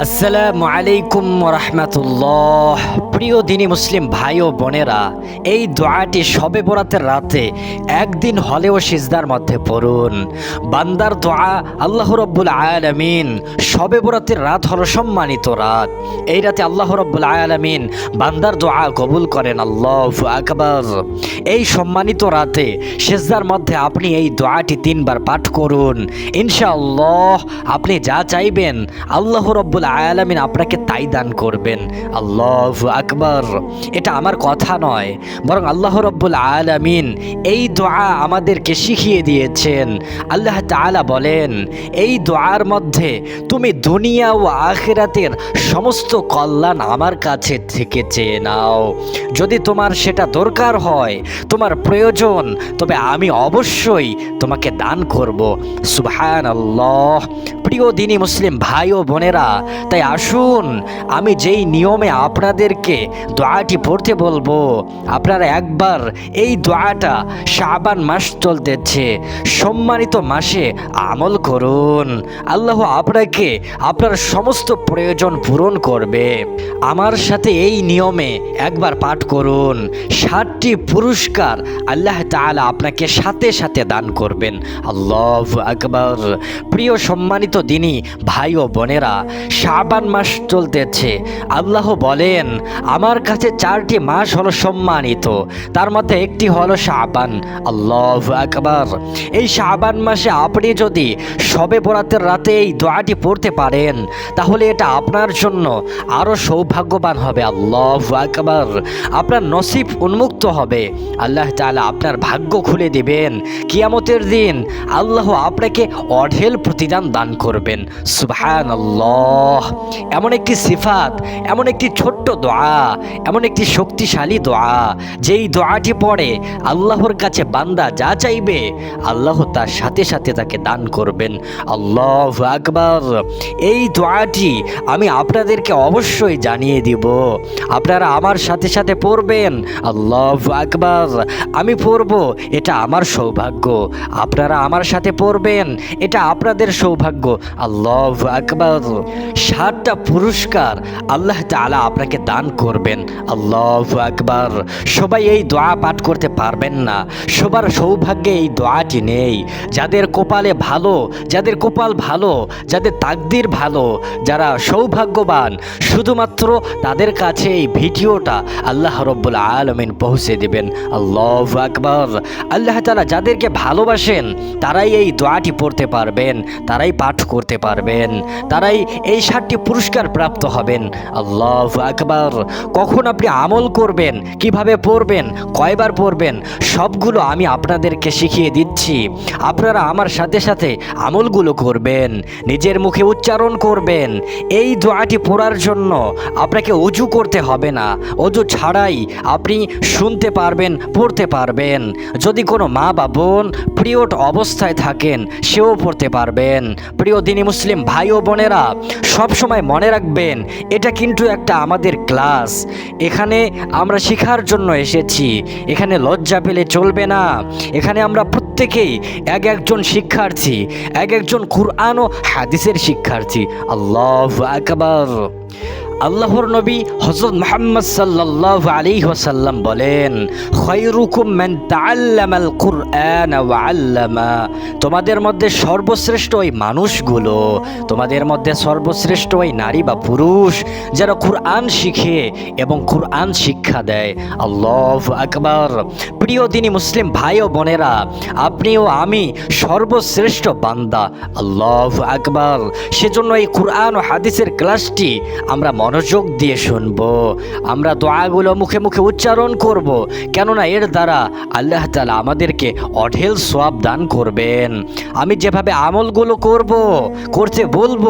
আসসালামু আলাইকুম রহমতুল্লাহ প্রিয় দিনী মুসলিম ভাই ও বোনেরা, এই দোয়াটি সবে বরাতের রাতে একদিন হলেও সিজদার মধ্যে পড়ুন। বান্দার দোয়া আল্লাহ রব্বুল আয়ালামিন সবে বরাতের রাত হলো সম্মানিত রাত। এই রাতে আল্লাহ রব্বুল আয়ালামিন বান্দার দোয়া কবুল করেন, আল্লাহ আকবর। এই সম্মানিত রাতে সেজদার মধ্যে আপনি এই দোয়াটি তিনবার পাঠ করুন। ইনশাআল্লাহ আপনি যা চাইবেন, আল্লাহ রব্বুল আয়ালামিন আপনাকে তাই দান করবেন। আল্লাহ আকবর। এটা আমার কথা নয়, বরং আল্লাহ রব্বুল আয়ালামিন এই দোয়া আমাদেরকে শিখিয়ে দিয়েছেন। আল্লাহ তালা বলেন, এই দোয়ার মধ্যে তুমি দুনিয়া ও আখিরাতের সমস্ত কল্যাণ আমার কাছে থেকে চেয়ে নাও। যদি তোমার সেটা দরকার হয়, তোমার প্রয়োজন, তবে আমি অবশ্যই তোমাকে দান করব। সুবহান আল্লাহ প্রিয় দিনী মুসলিম ভাই ও বোনেরা, তাই আসুন, আমি যেই নিয়মে আপনাদেরকে দোয়াটি পড়তে বলব, আপনারা একবার এই দোয়াটা শাবান মাস চলতেছে, সম্মানিত মাসে আমল করুন। আল্লাহ আপনাকে, আপনার সমস্ত প্রয়োজন পূরণ করবে। আমার সাথে এই নিয়মে একবার পাঠ করুন। ষাটটি পুরস্কার আল্লাহ তাআলা আপনাকে সাথে সাথে দান করবেন। আল্লাহ আকবর। প্রিয় সম্মানিত দিনই ভাই ও বোনেরা, শাবান মাস চলতেছে। আল্লাহ বলেন, আমার কাছে চারটি মাস হলো সম্মানিত। তার মধ্যে একটি হলো শাবান। আল্লাহ আকবর। এই শাবান মাসে আপনি যদি সবে বরাতের রাতে এই দোয়াটি পড়তে পারেন, তাহলে এটা আপনার জন্য আরও সৌভাগ্যবান হবে। আল্লাহ আকবর। আপনার নসিব উন্মুক্ত হবে। আল্লাহ তাআলা আপনার ভাগ্য খুলে দিবেন। কিয়ামতের দিন আল্লাহ আপনাকে অঢেল প্রতিদান দান করবেন। সুবহান আল্লাহ এমন একটি সিফাত, এমন একটি ছোট্ট দোয়া, এমন একটি শক্তিশালী দোয়া, যেই দোয়াটি পড়ে আল্লাহর কাছে বান্দা যা চাইবে, আল্লাহ তার সাথে সাথে তাকে দান করবেন। আল্লাহ আকবর। এই দোয়াটি আমি আপনাদেরকে অবশ্যই জানিয়ে দিব। আপনারা আমার সাথে সাথে পড়বেন। আল্লাহ আকবর। আমি পড়ব, এটা আমার সৌভাগ্য। আপনারা আমার সাথে পড়বেন, এটা আপনাদের সৌভাগ্য। আল্লাহ আকবর। ষাটটা পুরস্কার আল্লাহ তাআলা আপনাকে দান করবেন। আল্লাহ আকবর। সবাই এই দোয়া পাঠ করতে পারবেন না। সবার সৌভাগ্যে এই দোয়াটি নেই। যাদের কপালে ভালো, যাদের কপাল ভালো, যাদের তাকদির ভালো, যারা সৌভাগ্যবান শুধুমাত্র তাদের কাছে এই ভিডিওটা আল্লাহ রব্বুল আলমিন পৌঁছে দেবেন। আল্লাহ আকবর। আল্লাহ তালা যাদেরকে ভালোবাসেন, তারাই এই দোয়াটি পড়তে পারবেন, তারাই পাঠ করতে পারবেন, তারাই এই সাতটি পুরস্কার প্রাপ্ত হবেন। আল্লাহ আকবর। কখন আপনি আমল করবেন, কীভাবে পড়বেন, কয়বার পড়বেন, সবগুলো আমি আপনাদেরকে শিখিয়ে দিচ্ছি। আপনারা আমার সাথে সাথে আমলগুলো করবেন, নিজের মুখে উচ্চারণ করবেন। এই দোয়াটি পড়ার জন্য আপনাকে অজু করতে হবে না। অজু ছাড়াই আপনি শুনতে পারবেন, পড়তে পারবেন। যদি কোনো মা বা বোন প্রিয়ট অবস্থায় থাকেন, সেও পড়তে পারবেন। প্রিয় দিনী মুসলিম ভাই ও বোনেরা, সবসময় মনে রাখবেন, এটা কিন্তু একটা আমাদের ক্লাস। এখানে আমরা শেখার জন্য এসেছি। এখানে লজ্জা পেলে চলবে না। এখানে আমরা প্রত্যেকেই এক একজন শিক্ষার্থী, এক একজন কুরআন ও হাদিসের শিক্ষার্থী। আল্লাহ আকবর। 是。আল্লাহর নবী হজরত মোহাম্মদ সাল্লাহ আলী ওসাল্লাম বলেন মান তোমাদের মধ্যে সর্বশ্রেষ্ঠ ওই মানুষগুলো, তোমাদের মধ্যে সর্বশ্রেষ্ঠ ওই নারী বা পুরুষ যারা কুরআন শিখে এবং কুরআন শিক্ষা দেয়। আল্লাহ আকবর। প্রিয় দিনী মুসলিম ভাই ও বোনেরা, আপনি ও আমি সর্বশ্রেষ্ঠ বান্দা। আল্লাহ আকবর। সেজন্য এই কুরআন ও হাদিসের ক্লাসটি আমরা মনোযোগ দিয়ে শুনব। আমরা দোয়াগুলো মুখে মুখে উচ্চারণ করব। কেননা এর দ্বারা আল্লাহ তালা আমাদেরকে অঢেল সোয়াব দান করবেন। আমি যেভাবে আমলগুলো করব, করতে বলব,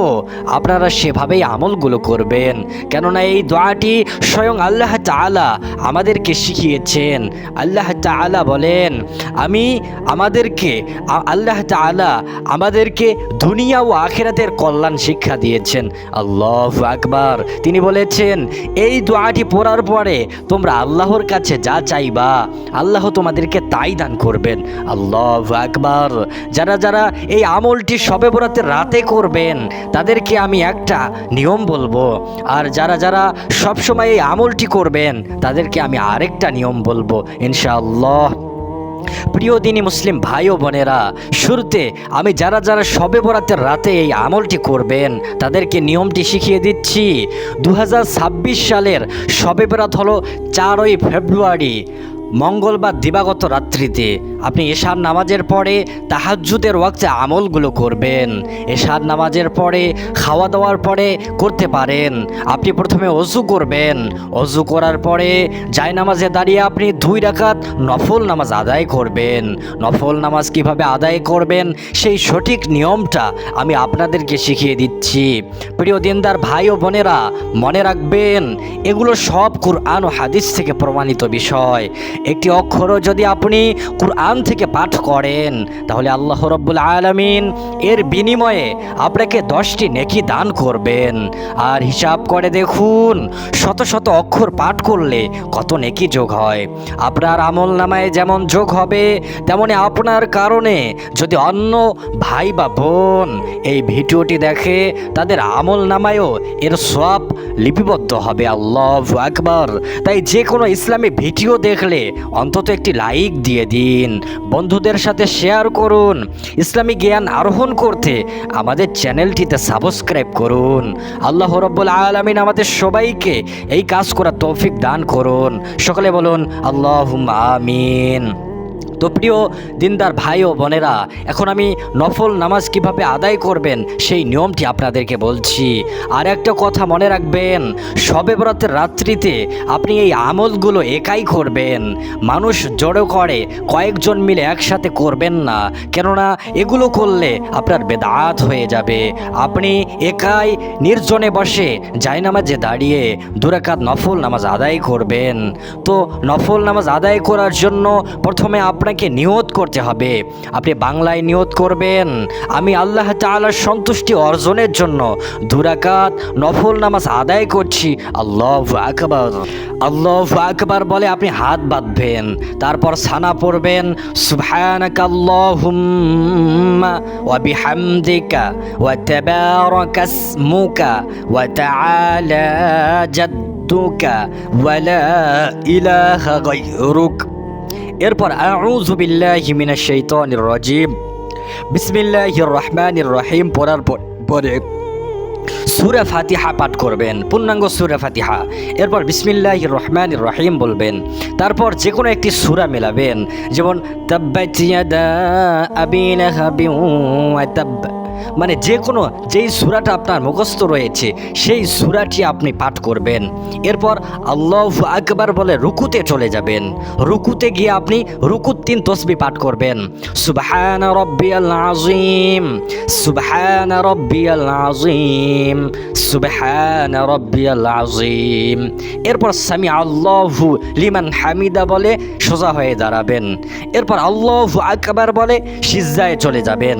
আপনারা সেভাবেই আমলগুলো করবেন। কেননা এই দোয়াটি স্বয়ং আল্লাহ তাআলা আমাদেরকে শিখিয়েছেন। আল্লাহ তাআলা বলেন, আমি আমাদেরকে, আল্লাহ তাআলা আমাদেরকে দুনিয়া ও আখেরাতের কল্যাণ শিক্ষা দিয়েছেন। আল্লাহ আকবার। তিনি বলেছেন, এই দোয়াটি পড়ার পরে তোমরা আল্লাহর কাছে যা চাইবা, আল্লাহ তোমাদেরকে তাই দান করবেন। আল্লাহ আকবার। যারা যারা এই আমলটি সবে বরাতের রাতে করবেন, তাদেরকে আমি একটা নিয়ম বলব। আর যারা যারা সবসময় এই আমলটি করবেন, তাদেরকে আমি আরেকটা নিয়ম বলব, ইনশাআল্লাহ। প্রিয় দিনই মুসলিম ভাই ও বোনেরা, শুরুতে আমি যারা যারা সবে বরাতের রাতে এই আমলটি করবেন, তাদেরকে নিয়মটি শিখিয়ে দিচ্ছি। দু হাজার ছাব্বিশ সালের সবে বরাত হলো চারই ফেব্রুয়ারি, মঙ্গলবার দিবাগত রাত্রিতে। আপনি এশার নামাজের পরে তাহাজ্জুদের ওয়াক্তে আমলগুলো করবেন। এশার নামাজের পরে খাওয়া দাওয়ার পরে করতে পারেন। আপনি প্রথমে অজু করবেন। অজু করার পরে জায় নামাজে দাঁড়িয়ে আপনি দুই রাকাত নফল নামাজ আদায় করবেন। নফল নামাজ কীভাবে আদায় করবেন? সেই সঠিক নিয়মটা আমি আপনাদেরকে শিখিয়ে দিচ্ছি। প্রিয় দিনদার ভাই ও বোনেরা, মনে রাখবেন, এগুলো সব কুরআন ও হাদিস থেকে প্রমাণিত বিষয়। একটি অক্ষরও যদি আপনি কুরআন থেকে পাঠ করেন, তাহলে আল্লাহ রব্বুল আলমিন এর বিনিময়ে আপনাকে দশটি নেকি দান করবেন। আর হিসাব করে দেখুন, শত শত অক্ষর পাঠ করলে কত নেকি যোগ হয়। আপনার আমল নামায় যেমন যোগ হবে, তেমনি আপনার কারণে যদি অন্য ভাই বা বোন এই ভিডিওটি দেখে, তাদের আমল নামায়ও এর সব লিপিবদ্ধ হবে, আল্লাহ আকবার। তাই যে কোনো ইসলামী ভিডিও দেখলে অন্তত একটি লাইক দিয়ে দিন। বন্ধুদের সাথে শেয়ার করুন। ইসলামী জ্ঞান আরোহণ করতে আমাদের চ্যানেলটিতে সাবস্ক্রাইব করুন। আল্লাহ রব্বুল আলমিন আমাদের সবাইকে এই কাজ করা তৌফিক দান করুন। সকলে বলুন আল্লাহ আমিন। তো প্রিয় দিনদার ভাই ও বোনেরা, এখন আমি নফল নামাজ কীভাবে আদায় করবেন সেই নিয়মটি আপনাদেরকে বলছি। আর একটা কথা মনে রাখবেন, সবে বরাতের রাত্রিতে আপনি এই আমলগুলো একাই করবেন। মানুষ জড়ো করে, কয়েকজন মিলে একসাথে করবেন না। কেননা এগুলো করলে আপনার বেদাত হয়ে যাবে। আপনি একাই নির্জনে বসে জায়নামাজে দাঁড়িয়ে দুরাকাত নফল নামাজ আদায় করবেন। তো নফল নামাজ আদায় করার জন্য প্রথমে আপনাকে নিয়ত করতে হবে। আপনি বাংলায় নিয়ত করবেন। আমি আল্লাহ তাআলার সন্তুষ্টি অর্জনের জন্য দুরাকাত, নফল নামাজ আদায় করছি। আল্লাহ আকবার। আল্লাহ আকবার বলে আপনি হাত বাঁধবেন, তারপর সানা পড়বেন, সুবহানাকাল্লাহুম্মা ওয়া বিহামদিকা ওয়া তাবারাকা ইসমুকা ওয়া তাআলা জাদ্দুকা এরপর আউযু বিল্লাহি মিনাশ শাইতানির রাজিম। বিসমিল্লাহির রহমানির রহিম পড়ার পর- সুরা ফাতিহা পাঠ করবেন, পূর্ণাঙ্গ সুরা ফাতিহা। এরপর বিসমিল্লাহির রহমানির রহিম বলবেন। তারপর যে কোনো একটি সুরা মেলাবেন, যেমন, তাব্বাত ইয়াদা আবি লাহাবি ওয়া তাব্ব মানে যে কোনো যেই সুরাটা আপনার মুখস্থ রয়েছে, সেই সুরাটি আপনি পাঠ করবেন। এরপর আল্লাহ আকবার বলে রুকুতে চলে যাবেন। রুকুতে গিয়ে আপনি রুকুত তিন তসবি পাঠ করবেন। সুবহান রব্বিয়াল আযীম, সুবহান রব্বিয়াল আযীম, সুবহান রব্বিয়াল আযীম। এরপর সামি আল্লাহু লিমান হামিদা বলে সোজা হয়ে দাঁড়াবেন। এরপর আল্লাহু আকবার বলে সিজদায় চলে যাবেন।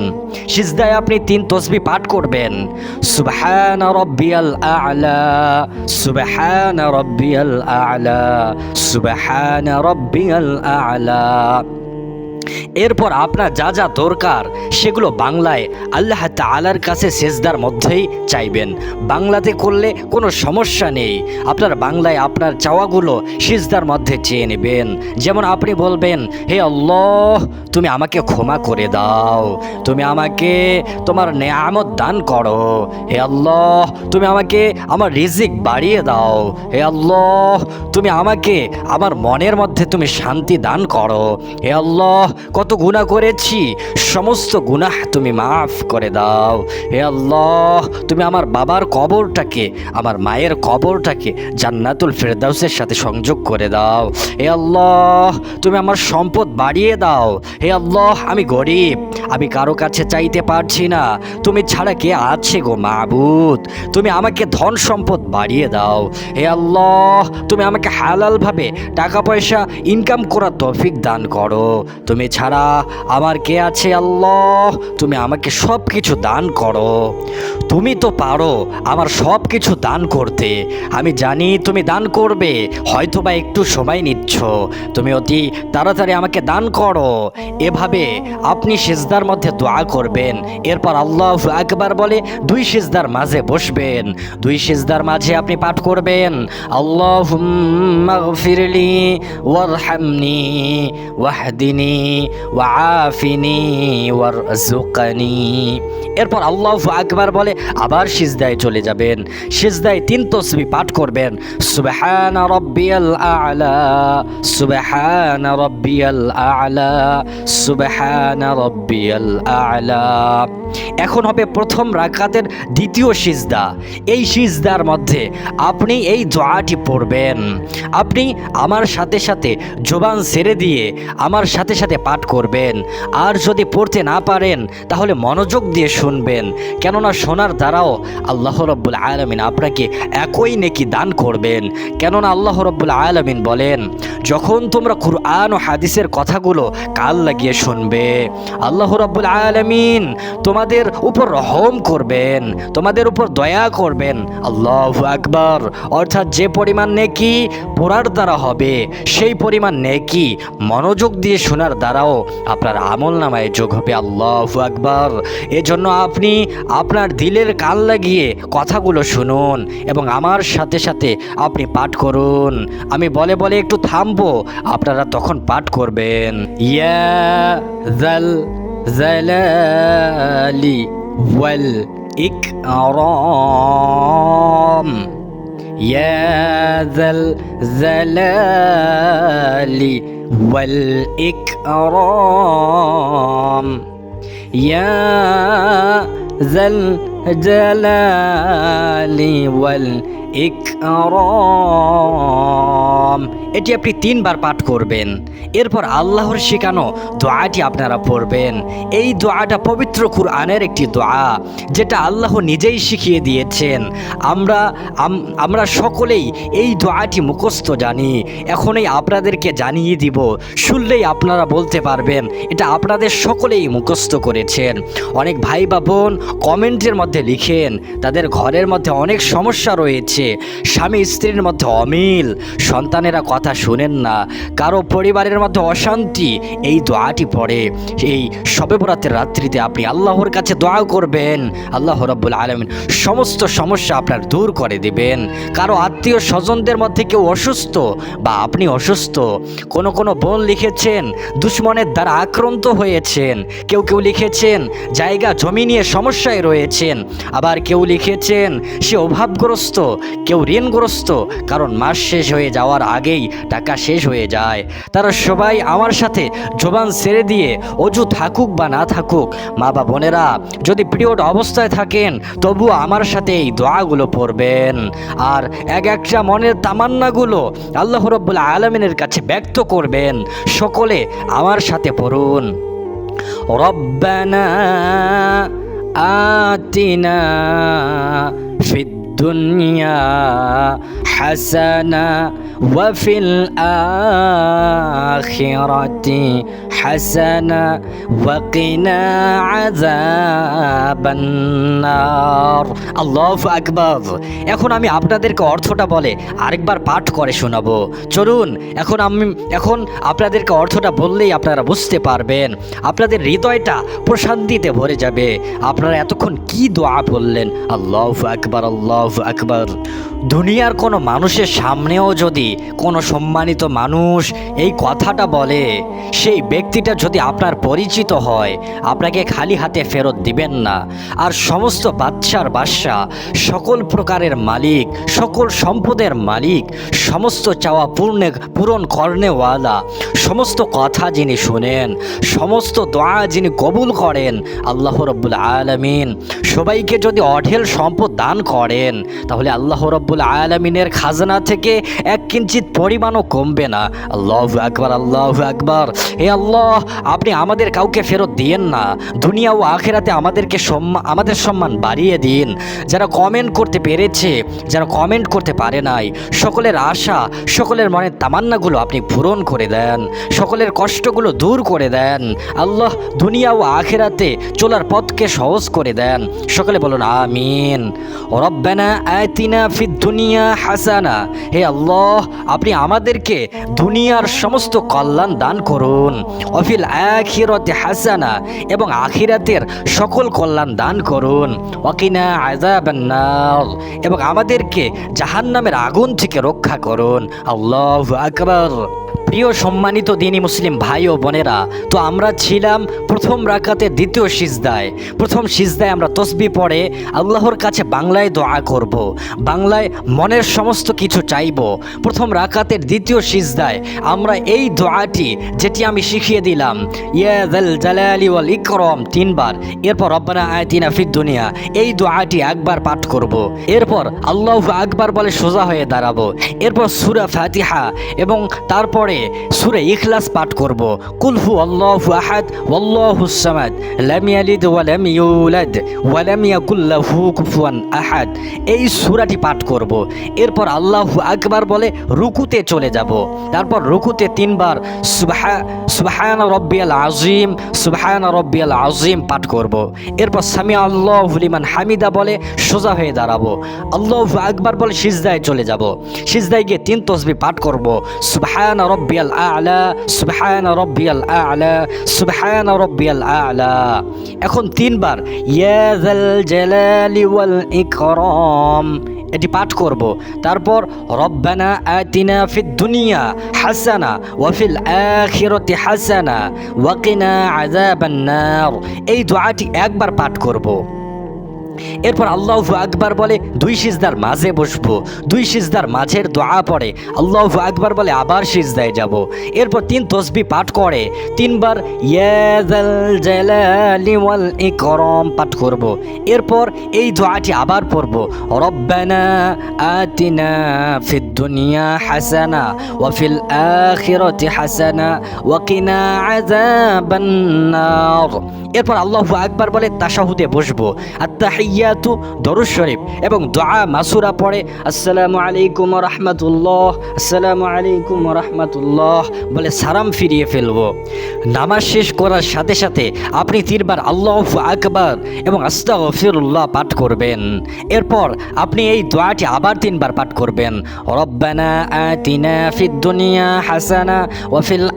সিজদায় আপনি তিন তসবি পাঠ করবেন। সুবহান রব্বিয়াল আ'লা সুবহান রব্বিয়াল আ'লা সুবহান রব্বিয়াল আ'লা। এরপর আপনার যা যা দরকার, সেগুলো বাংলায় আল্লাহ তালার কাছে সেজদার মধ্যেই চাইবেন। বাংলাতে করলে কোনো সমস্যা নেই। আপনার বাংলায় আপনার চাওয়াগুলো সিজদার মধ্যে চেয়ে নেবেন। যেমন আপনি বলবেন, হে আল্লাহ, তুমি আমাকে ক্ষমা করে দাও। তুমি আমাকে তোমার নেয়ামত দান করো। হে আল্লাহ, তুমি আমাকে আমার রিজিক বাড়িয়ে দাও। হে আল্লাহ, তুমি আমাকে আমার মনের মধ্যে তুমি শান্তি দান করো। হে আল্লাহ কত গুনাহ করেছি, সমস্ত গুনাহ তুমি মাফ করে দাও। হে আল্লাহ, তুমি আমার বাবার কবরটাকে, আমার মায়ের কবরটাকে জান্নাতুল ফেরদাউসের সাথে সংযোগ করে দাও। হে আল্লাহ, তুমি আমার সম্পদ বাড়িয়ে দাও। হে আল্লাহ, আমি গরিব, আমি কারও কাছে চাইতে পারছি না। তুমি ছাড়া কে আছে গো মাবুদ? তুমি আমাকে ধন সম্পদ বাড়িয়ে দাও। হে আল্লাহ, তুমি আমাকে হালালভাবে টাকা পয়সা ইনকাম করার তৌফিক দান করো। তুমি তুমি ছাড়া আমার কে আছে আল্লাহ? তুমি আমাকে সব কিছু দান করো। তুমি তো পারো আমার সব কিছু দান করতে। আমি জানি তুমি দান করবে হয়তো বা একটু সময় নিচ্ছ। তুমি অতি তাড়াতাড়ি আমাকে দান করো। এভাবে আপনি সেজদার মধ্যে দোয়া করবেন। এরপর আল্লাহ আকবার বলে, দুই সিজদার মাঝে বসবেন। দুই সিজদার মাঝে আপনি পাঠ করবেন। আল্লাহ ফিরলি ওয়ারহামনি ওয়াহদিনি ওয়াফিনি ওয়ারজুকানি এরপর আল্লাহ আকবার বলে, আবার সিজদায় চলে যাবেন। সিজদায় তিন তসবি পাঠ করবেন। সুবহান রব্বিয়াল আ'লা, সুবহান রব্বিয়াল আ'লা, সুবহান রব্বিয়াল আ'লা। এখন হবে প্রথম রাকাতের দ্বিতীয় সিজদা। এই সিজদার মধ্যে আপনি এই দোয়াটি পড়বেন। আপনি আমার সাথে সাথে জোবান ছেড়ে দিয়ে আমার সাথে সাথে পাঠ করবেন। আর যদি পড়তে না পারেন, তাহলে মনোযোগ দিয়ে শুনবেন। কেননা শোনার দ্বারাও আল্লাহ রব্বুল আলমিন আপনাকে একই নেকি দান করবেন। কেননা আল্লাহ রব্বুল আলমিন বলেন, যখন তোমরা কুরআন ও হাদিসের কথাগুলো কাল লাগিয়ে শুনবে, আল্লাহ রব্বুল আলমিন তোমাদের উপর রহম করবেন, তোমাদের উপর দয়া করবেন। আল্লাহ আকবর। অর্থাৎ যে পরিমাণ নেকি পড়ার দ্বারা হবে, সেই পরিমাণ নেকি মনোযোগ দিয়ে শোনার তারাও আপনার আমল নামায় যোগ হবে, আল্লাহ আকবর। এজন্য আপনি আপনার দিলের কান লাগিয়ে কথাগুলো শুনুন এবং আমার সাথে সাথে আপনি পাঠ করুন। আমি বলে বলে একটু থামবো, আপনারা তখন পাঠ করবেন। ইয়া জাল জালালি ওয়াল ইকরাম। والإكرام. يا ذا الجلال والإكرام. এটি আপনি তিনবার পাঠ করবেন। এরপর আল্লাহর শেখানো দোয়াটি আপনারা পড়বেন। এই দোয়াটা পবিত্র কুরআনের একটি দোয়া, যেটা আল্লাহ নিজেই শিখিয়ে দিয়েছেন। আমরা আমরা সকলেই এই দোয়াটি মুখস্থ জানি। এখনই আপনাদেরকে জানিয়ে দিব, শুনলেই আপনারা বলতে পারবেন, এটা আপনাদের সকলেই মুখস্থ করেছেন। অনেক ভাই বা বোন কমেন্টের মধ্যে লিখেন, তাদের ঘরের মধ্যে অনেক সমস্যা রয়েছে। স্বামী স্ত্রীর মধ্যে অমিল, সন্তানেরা কথা শুনেন না, কারও পরিবারের মধ্যে অশান্তি, এই দোয়াটি পড়ে, এই শবে বরাতের রাত্রিতে আপনি আল্লাহর কাছে দোয়া করবেন, আল্লাহ রব্বুল আলমিন সমস্ত সমস্যা আপনার দূর করে দিবেন। কারও আত্মীয় স্বজনদের মধ্যে কেউ অসুস্থ বা আপনি অসুস্থ, কোনো কোনো বোন লিখেছেন, দুশ্মনের দ্বারা আক্রান্ত হয়েছেন, কেউ কেউ লিখেছেন, জায়গা, জমি নিয়ে সমস্যায় রয়েছেন, আবার কেউ লিখেছেন, সে অভাবগ্রস্ত কেউ ঋণগ্রস্ত কারণ মাস শেষ হয়ে যাওয়ার আগেই টাকা শেষ হয়ে যায় তারা সবাই আমার সাথে জোবান ছেড়ে দিয়ে অজু থাকুক বা না থাকুক মা বা বোনেরা যদি পিরিয়ড অবস্থায় থাকেন তবু আমার সাথে এই দোয়াগুলো পড়বেন আর এক একটা মনের তামান্নাগুলো আল্লাহ রব্বুল আলমিনের কাছে ব্যক্ত করবেন সকলে আমার সাথে পড়ুন রব্বানা আতিনা ফিদ الدنيا حسنة وفي الآخرة হাসানা ওয়াকিনা আযাবান্নার আল্লাহু আকবার। এখন আমি আপনাদেরকে অর্থটা বলে আরেকবার পাঠ করে শোনাবো। চলুন, এখন আমি, এখন আপনাদেরকে অর্থটা বললেই আপনারা বুঝতে পারবেন। আপনাদের হৃদয়টা প্রশান্তিতে ভরে যাবে। আপনারা এতক্ষণ কি দোয়া বললেন? আল্লাহ আকবার, আল্লাহ আকবর। দুনিয়ার কোনো মানুষের সামনেও যদি কোনো সম্মানিত মানুষ এই কথাটা বলে, সেই ব্যক্তি ব্যক্তিটা যদি আপনার পরিচিত হয়, আপনাকে খালি হাতে ফেরত দিবেন না। আর সমস্ত বাচ্চার বাদশা সকল প্রকারের মালিক, সকল সম্পদের মালিক, সমস্ত চাওয়া পূর্ণে, পূরণ কর্নেওয়ালা সমস্ত কথা যিনি শুনেন, সমস্ত দোয়া যিনি কবুল করেন, আল্লাহ রব্বুল আলমিন সবাইকে যদি অঢেল সম্পদ দান করেন, তাহলে আল্লাহ রব্বুল আলমিনের খাজনা থেকে এক কিঞ্চিত পরিমাণও কমবে না। আল্লাহ আকবার আল্লাহ আকবার। হে আল্লাহ আল্লাহ, আপনি আমাদের কাউকে ফেরত দিয়েন না। দুনিয়া ও আখেরাতে আমাদেরকে সম্মান আমাদের সম্মান বাড়িয়ে দিন। যারা কমেন্ট করতে পেরেছে, যারা কমেন্ট করতে পারে নাই, সকলের আশা, সকলের মনের তামান্নাগুলো আপনি পূরণ করে দেন। সকলের কষ্টগুলো দূর করে দেন। আল্লাহ দুনিয়া ও আখেরাতে চলার পথকে সহজ করে দেন। সকলে বলুন, আমিন। রব্বানা আয়তিনা ফিদ দুনিয়া হাসানা। হে আল্লাহ, আপনি আমাদেরকে দুনিয়ার সমস্ত কল্যাণ দান করুন। অফিল আখিরতে হাসানা এবং আখিরাতের সকল কল্যাণ দান করুন। ওয়াকিনা আযাবান্নার। এবং আমাদেরকে জাহান্নামের আগুন থেকে রক্ষা করুন। আল্লাহ আকবার। প্রিয় সম্মানিত দিনী মুসলিম ভাই ও বোনেরা, তো আমরা ছিলাম প্রথম রাকাতে দ্বিতীয় সিজদায় প্রথম সিজদায় আমরা তসবি পড়ে আল্লাহর কাছে বাংলায় দোয়া করব। বাংলায় মনের সমস্ত কিছু চাইব প্রথম রাকাতের দ্বিতীয় সিজদায় আমরা এই দোয়াটি, যেটি আমি শিখিয়ে দিলাম ইয়াদাল জালালি ওয়াল ইকরম, তিনবার এরপর রব্বানা আয়তিনা ফিদ দুনিয়া, এই দোয়াটি একবার পাঠ করব। এরপর আল্লাহ আকবার বলে সোজা হয়ে দাঁড়াবো এরপর সুরা ফাতিহা এবং তারপরে সুরে ইখলাস পাঠ করব। কুলহু আল্লাহু আহাদ, ওয়াল্লাহু সামাদ, লাম ইয়ালিদ ওয়া লাম ইউলাদ, ওয়া লাম ইয়াকুল লাহু কুফুয়ান আহাদ। এই সূরাটি পাঠ করব। এরপর আল্লাহু আকবার বলে, রুকুতে চলে যাব। তারপর রুকুতে তিনবার সুবহা, সুবহান রব্বিয়াল আযীম, সুবহান রব্বিয়াল আযীম পাঠ করব। এরপর সামি আল্লাহু লিমান হামিদা বলে, সোজা হয়ে দাঁড়াবো। আল্লাহু আকবার বলে, সিজদায় চলে যাব। সিজদায় গিয়ে তিন তসবি পাঠ করব। সুবহান রব্বিয়াল আ'লা সুবহান রব্বিয়াল আ'লা সুবহান রব্বিয়াল আ'লা এখন তিনবার ইয়া যাল জালালি ওয়াল ইকরাম এটি পাঠ করব। তারপর রব্বানা আতিনা ফিদ দুনিয়া হাসানা ওয়া ফিল আখিরাতি হাসানা ওয়া কিনা আযাবান নার এই দোয়াটি একবার পাঠ করব। এরপর আল্লাহ আকবার বলে, দুই সিজদার মাঝে বসবো, দুই সিজদার মাঝের দোয়া পড়ে, আল্লাহ আকবার বলে, আবার সিজদায় যাব। এরপর তিন তসবি পাঠ করে, তিনবার ইকরাম পাঠ করব। এরপর এই দোয়াটি আবার পড়ব, রব্বানা দুনিয়া হাসানা ওয়া ফিল আখিরাতি হাসানা ওয়া কিনা এরপর আল্লাহু আকবার বলে, তাশাহুদে বসবো আত্তাহিয়াতু দরুদ শরীফ এবং দোয়া মাসুরা পড়ে, আসসালামু আলাইকুম রাহমাতুল্লাহ, আসসালামু আলাইকুম রাহমাতুল্লাহ বলে সালাম ফিরিয়ে ফেলব। নামাজ শেষ করার সাথে সাথে আপনি তিনবার আল্লাহু আকবার এবং আস্তাগফিরুল্লাহ পাঠ করবেন। এরপর আপনি এই দোয়াটি আবার তিনবার পাঠ করবেন। রব্বানা আতিনা ফিদ দুনিয়া হাসানা ওয়া ফিল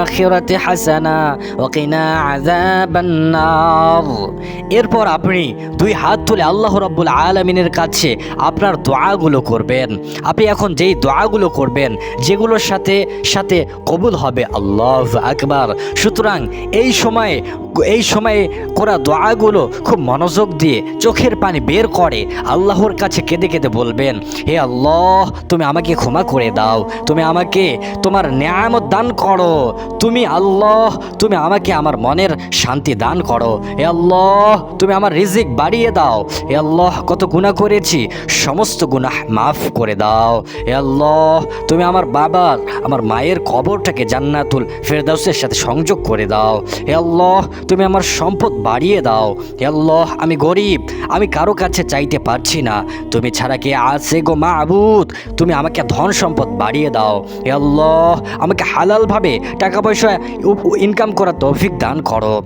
আখিরাতি হাসানা ওয়া কিনা আযাবান নার এরপর আপনি দুই হাত তুলে আল্লাহ রাব্বুল আলামিনের কাছে আপনার দোয়াগুলো করবেন। আপনি এখন যেই দোয়াগুলো করবেন, যেগুলোর সাথে সাথে কবুল হবে আল্লাহ আকবার। সুতরাং এই সময়ে এই সময়ে করা দোয়াগুলো খুব মনোযোগ দিয়ে চোখের পানি বের করে আল্লাহর কাছে কেঁদে কেঁদে বলবেন, হে আল্লাহ, তুমি আমাকে ক্ষমা করে দাও। তুমি আমাকে তোমার ন্যায়ামত দান করো। তুমি আল্লাহ, তুমি আমাকে আমার মনের শান্তি দান করো। হে আল্লাহ, তুমি আমার রিজিক বাড়িয়ে দাও। হে আল্লাহ, কত গুনাহ করেছি। সমস্ত গুনাহ মাফ করে দাও। হে আল্লাহ, তুমি আমার বাবার, আমার মায়ের কবরটাকে জান্নাতুল ফেরদাউসের সাথে সংযোগ করে দাও। হে আল্লাহ, তুমি আমার সম্পদ বাড়িয়ে দাও। হে আল্লাহ, আমি গরিব, আমি কারও কাছে চাইতে পারছি না। তুমি ছাড়া কে আছে গো মাবুদ? তুমি আমাকে ধন সম্পদ বাড়িয়ে দাও। হে আল্লাহ, আমাকে হালালভাবে টাকা পয়সা, ইনকাম করার তৌফিক দান করো।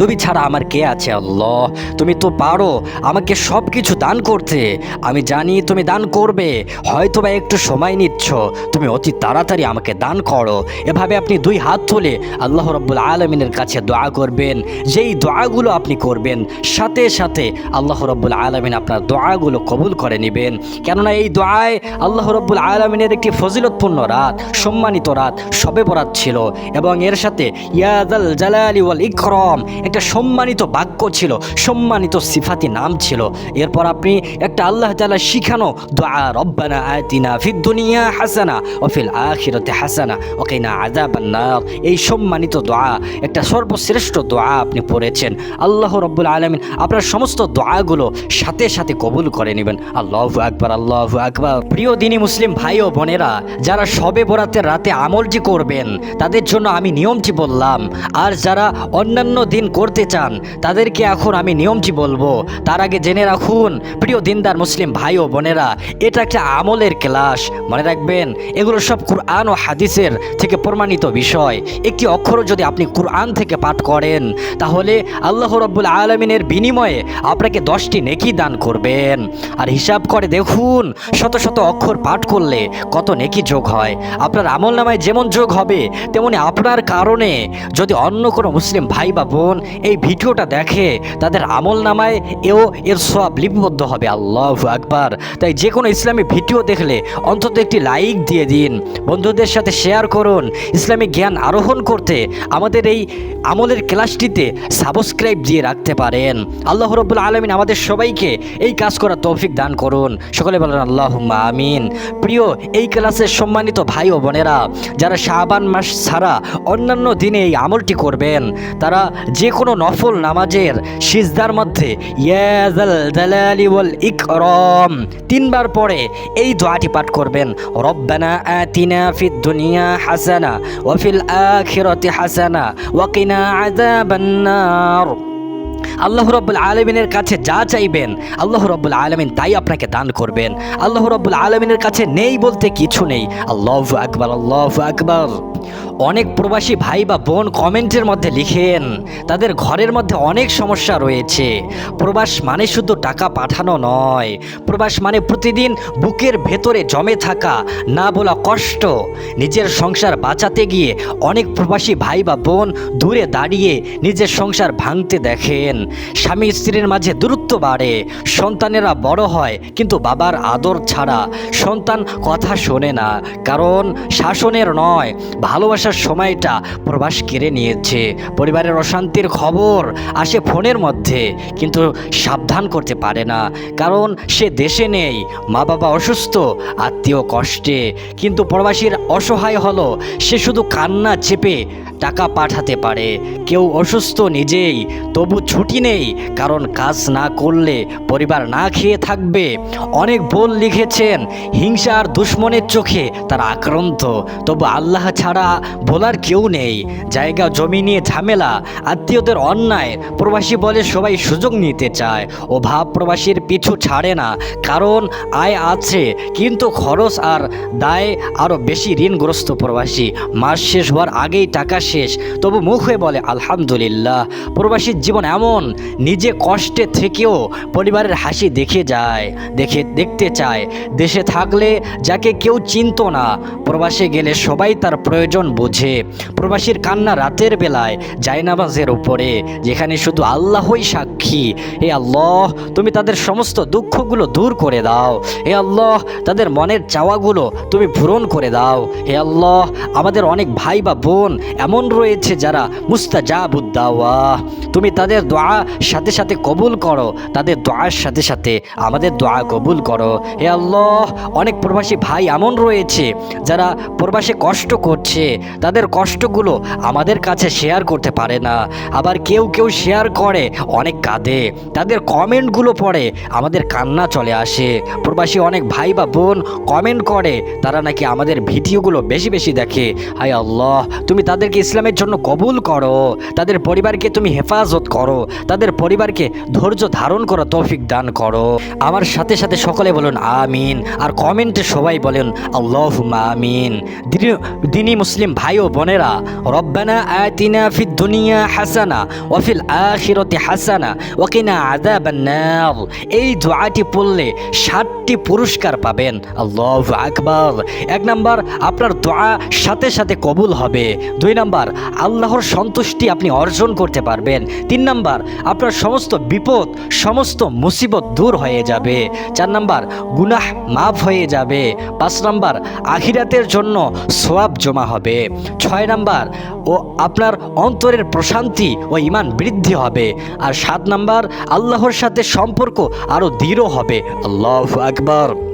তুমি ছাড়া আমার কে আছে, আল্লাহ? তুমি তো পারো আমাকে সব কিছু দান করতে। আমি জানি তুমি দান করবে হয়তো বা একটু সময় নিচ্ছ। তুমি অতি তাড়াতাড়ি আমাকে দান করো। এভাবে আপনি দুই হাত তুলে আল্লাহ রব্বুল আলমিনের কাছে দোয়া করবেন। যেই দোয়াগুলো আপনি করবেন, সাথে সাথে আল্লাহ রব্বুল আলমিন আপনার দোয়াগুলো কবুল করে নেবেন। কেননা এই দোয়ায় আল্লাহ রব্বুল আলমিনের একটি ফজিলতপূর্ণ রাত, সম্মানিত রাত, সবে বরাত ছিল। এবং এর সাথে ইয়াদাল জালালি ওয়াল ইকরম একটা সম্মানিত বাক্য ছিল, সম্মানিত সিফাতি নাম ছিল। এরপর আপনি একটা আল্লাহ তাআলা শিখানো, দোয়া রব্বানা আতিনা ফিদ দুনিয়া হাসানা ও ফিল আখিরাতে হাসানা ও কিনা আযাবান নার। এই সম্মানিত দোয়া, একটা সর্বশ্রেষ্ঠ দোয়া আপনি পড়েছেন। আল্লাহ রব্বুল আলামিন আপনার সমস্ত দোয়াগুলো সাথে সাথে কবুল করে নেবেন। আল্লাহু আকবার আল্লাহু আকবার। প্রিয় দিনী মুসলিম ভাই ও বোনেরা, যারা সবে বরাতের রাতে আমলটি করবেন, তাদের জন্য আমি নিয়মটি বললাম, আর যারা অন্যান্য দিন করতে চান, তাদেরকে এখন আমি নিয়মটি বলব। তার আগে জেনে রাখুন, প্রিয় দিনদার মুসলিম ভাই ও বোনেরা, এটা একটা আমলের ক্লাস। মনে রাখবেন, এগুলো সব কুরআন ও হাদিসের থেকে প্রমাণিত বিষয়। একটি অক্ষরও যদি আপনি কুরআন থেকে পাঠ করেন, তাহলে আল্লাহ রব্বুল আলমিনের বিনিময়ে আপনাকে দশটি নেকি দান করবেন। আর হিসাব করে দেখুন, শত শত অক্ষর পাঠ করলে কত নেকি যোগ হয়। আপনার আমল নামায় যেমন যোগ হবে, তেমনি আপনার কারণে যদি অন্য কোনো মুসলিম ভাই বা বোন এই ভিডিওটা দেখে তাদের আমল নামায় এও এর সব লিপিবদ্ধ হবে। আল্লাহ আকবার। তাই যে কোনো ইসলামী ভিডিও দেখলে অন্তত একটি লাইক দিয়ে দিন। বন্ধুদের সাথে শেয়ার করুন। ইসলামিক জ্ঞান আরোহণ করতে আমাদের এই আমলের ক্লাসটিতে সাবস্ক্রাইব দিয়ে রাখতে পারেন। আল্লাহ রব্বুল আলমিন আমাদের সবাইকে এই কাজ করার তৌফিক দান করুন। সকলে বলেন আল্লাহ আমিন। প্রিয়, এই ক্লাসের সম্মানিত ভাই ও বোনেরা, যারা শাহবান মাস ছাড়া অন্যান্য দিনে এই আমলটি করবেন, তারা যে কোনো নফল নামাজের সিজদার মধ্যে ইয়াজাল জালালি ওয়াল ইকরাম, তিনবার পরে এই দোয়াটি পাঠ করবেন। রব্বানা আতিনা ফিদ দুনিয়া হাসানা, ওয়া ফিল আখিরাতি হাসানা, ওয়া কিনা আযাবান নার আল্লাহ রব্বুল আলমিনের কাছে যা চাইবেন, আল্লাহ রব্বুল আলমিন তাই আপনাকে দান করবেন। আল্লাহ রব্বুল আলমিনের কাছে নেই বলতে কিছু নেই। আল্লাহ আকবর আল্লাহ আকবর। অনেক প্রবাসী ভাই বা বোন কমেন্টের মধ্যে লিখেন, তাদের ঘরের মধ্যে অনেক সমস্যা রয়েছে। প্রবাস মানে শুধু টাকা পাঠানো নয়। প্রবাস মানে প্রতিদিন বুকের ভেতরে জমে থাকা, না বলা কষ্ট। নিজের সংসার বাঁচাতে গিয়ে অনেক প্রবাসী ভাই বা বোন দূরে দাঁড়িয়ে নিজের সংসার ভাঙতে দেখেন। স্বামী স্ত্রীর মাঝে দূরত্ব বাড়ে, সন্তানেরা বড় হয়, কিন্তু বাবার আদর ছাড়া সন্তান কথা শোনে না, কারণ শাসনের নয়, ভালোবাসার সময়টা প্রবাস কেড়ে নিয়েছে। পরিবারের অশান্তির খবর আসে ফোনের মধ্যে, কিন্তু সাবধান করতে পারে না, কারণ সে দেশে নেই মা বাবা অসুস্থ, আত্মীয় কষ্টে, কিন্তু প্রবাসীর অসহায় হলো, সে শুধু কান্না চেপে টাকা পাঠাতে পারে, কেউ অসুস্থ নিজেই, তবু ছুটি নেই, কারণ কাজ না করলে পরিবার না খেয়ে থাকবে। অনেক বোন লিখেছেন, হিংসা আর দুশ্মনের চোখে তারা আক্রান্ত। তবু আল্লাহ ছাড়া বলার কেউ নেই। জায়গা, জমি নিয়ে ঝামেলা, আত্মীয়দের অন্যায়, প্রবাসী বলে সবাই সুযোগ নিতে চায়। ও ভাব প্রবাসীর পিছু ছাড়ে না, কারণ আয় আছে, কিন্তু খরচ আর দায় আরও বেশি ঋণগ্রস্ত প্রবাসী। মাস শেষ হওয়ার আগেই টাকা শেষ, তবু মুখ হয়ে বলে, আলহামদুলিল্লাহ। প্রবাসীর জীবন এমন নিজে কষ্টে থেকেও পরিবারের হাসি দেখে যায়, দেখে, দেখতে চায়। দেশে থাকলে যাকে কেউ চিনত না, প্রবাসে গেলে সবাই তার প্রয়োজন বোঝে। প্রবাসীর কান্না রাতের বেলায় জায়নামাজের উপরে, যেখানে শুধু আল্লাহই সাক্ষী। হে আল্লাহ, তুমি তাদের সমস্ত দুঃখগুলো দূর করে দাও। হে আল্লাহ, তাদের মনের চাওয়াগুলো তুমি পূরণ করে দাও। হে আল্লাহ, আমাদের অনেক ভাই বা বোন এমন রয়েছে যারা মুস্তাজাবুদ্দাওয়া তুমি তাদের দোয়া সাথে সাথে কবুল করো, তাদের দোয়ার সাথে সাথে আমাদের দোয়া কবুল করো। হে আল্লাহ, অনেক প্রবাসী ভাই এমন রয়েছে, যারা প্রবাসে কষ্ট করছে, তাদের কষ্টগুলো আমাদের কাছে শেয়ার করতে পারে না। আবার কেউ কেউ শেয়ার করে, অনেক কাঁদে। তাদের কমেন্টগুলো পড়ে, আমাদের কান্না চলে আসে। প্রবাসী অনেক ভাই বা বোন কমেন্ট করে, তারা নাকি আমাদের ভিডিওগুলো বেশি বেশি দেখে। হায় আল্লাহ, তুমি তাদেরকে ইসলামের জন্য কবুল করো, তাদের পরিবারকে তুমি হেফাজত করো তাদের পরিবারকে ধৈর্য ধারণ করো তৌফিক দান করো। আমার সাথে সাথে সকলে বলুন, আমিন। আর কমেন্টে সবাই বলেন আল্লাহ আমিন। দিনী- মুসলিম ভাই ও বোনেরা, রব্বানা আতিনা ফিদ দুনিয়া হাসানা ওয়াফিল আখিরতি হাসানা ওয়াকিনা আযাবান নার। এই দোয়াটি পড়লে ষাটটি পুরস্কার পাবেন। আল্লাহ আকবার। এক নাম্বার, আপনার দোয়া সাথে সাথে কবুল হবে। দুই নাম্বার, আল্লাহর সন্তুষ্টি আপনি অর্জন করতে পারবেন। তিন নাম্বার আপনার সমস্ত বিপদ, সমস্ত মুসিবত দূর হয়ে যাবে। চার নাম্বার, গুনাহ মাফ হয়ে যাবে। পাঁচ নাম্বার, আখিরাতের জন্য সোয়াব জমা হবে। ছয় নাম্বার, ও আপনার অন্তরের প্রশান্তি ও ইমান বৃদ্ধি হবে। আর সাত নাম্বার, আল্লাহর সাথে সম্পর্ক আরও দৃঢ় হবে। আল্লাহ আকবর।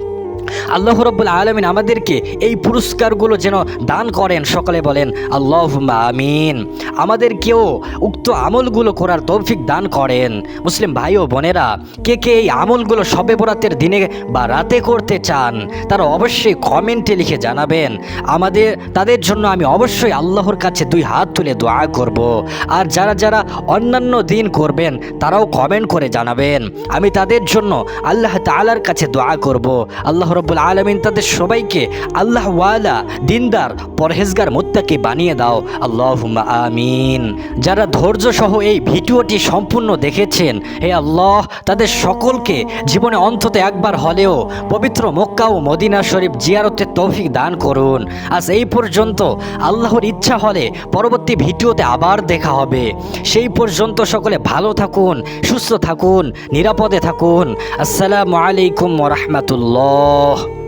আল্লাহ রব্বুল আলমিন আমাদেরকে এই পুরস্কারগুলো যেন দান করেন। সকলে বলেন আল্লাহ আমিন। আমাদেরকেও উক্ত আমলগুলো করার তৌফিক দান করেন। মুসলিম ভাই ও বোনেরা, কে কে এই আমলগুলো সবে বরাতের দিনে বা রাতে করতে চান, তারা অবশ্যই কমেন্টে লিখে জানাবেন। আমাদের, তাদের জন্য আমি অবশ্যই আল্লাহর কাছে দুই হাত তুলে দোয়া করব। আর যারা যারা অন্যান্য দিন করবেন, তারাও কমেন্ট করে জানাবেন। আমি তাদের জন্য আল্লাহ তাআলার কাছে দোয়া করব। আল্লাহ রব্বুল আলমিন তাদের সবাইকে আল্লাহ ওয়ালা, দিনদার, পরহেজগার, মুত্তাকে বানিয়ে দাও। আল্লাহ আমিন। যারা ধৈর্য সহ এই ভিডিওটি সম্পূর্ণ দেখেছেন, হে আল্লাহ, তাদের সকলকে জীবনে অন্তত একবার হলেও পবিত্র মক্কা ও মদিনা শরীফ জিয়ারতের তৌফিক দান করুন। আজ এই পর্যন্ত আল্লাহর ইচ্ছা হলে পরবর্তী ভিডিওতে আবার দেখা হবে। সেই পর্যন্ত সকলে ভালো থাকুন, সুস্থ থাকুন, নিরাপদে থাকুন। আসসালামু আলাইকুম রহমতুল্লাহ। 哦。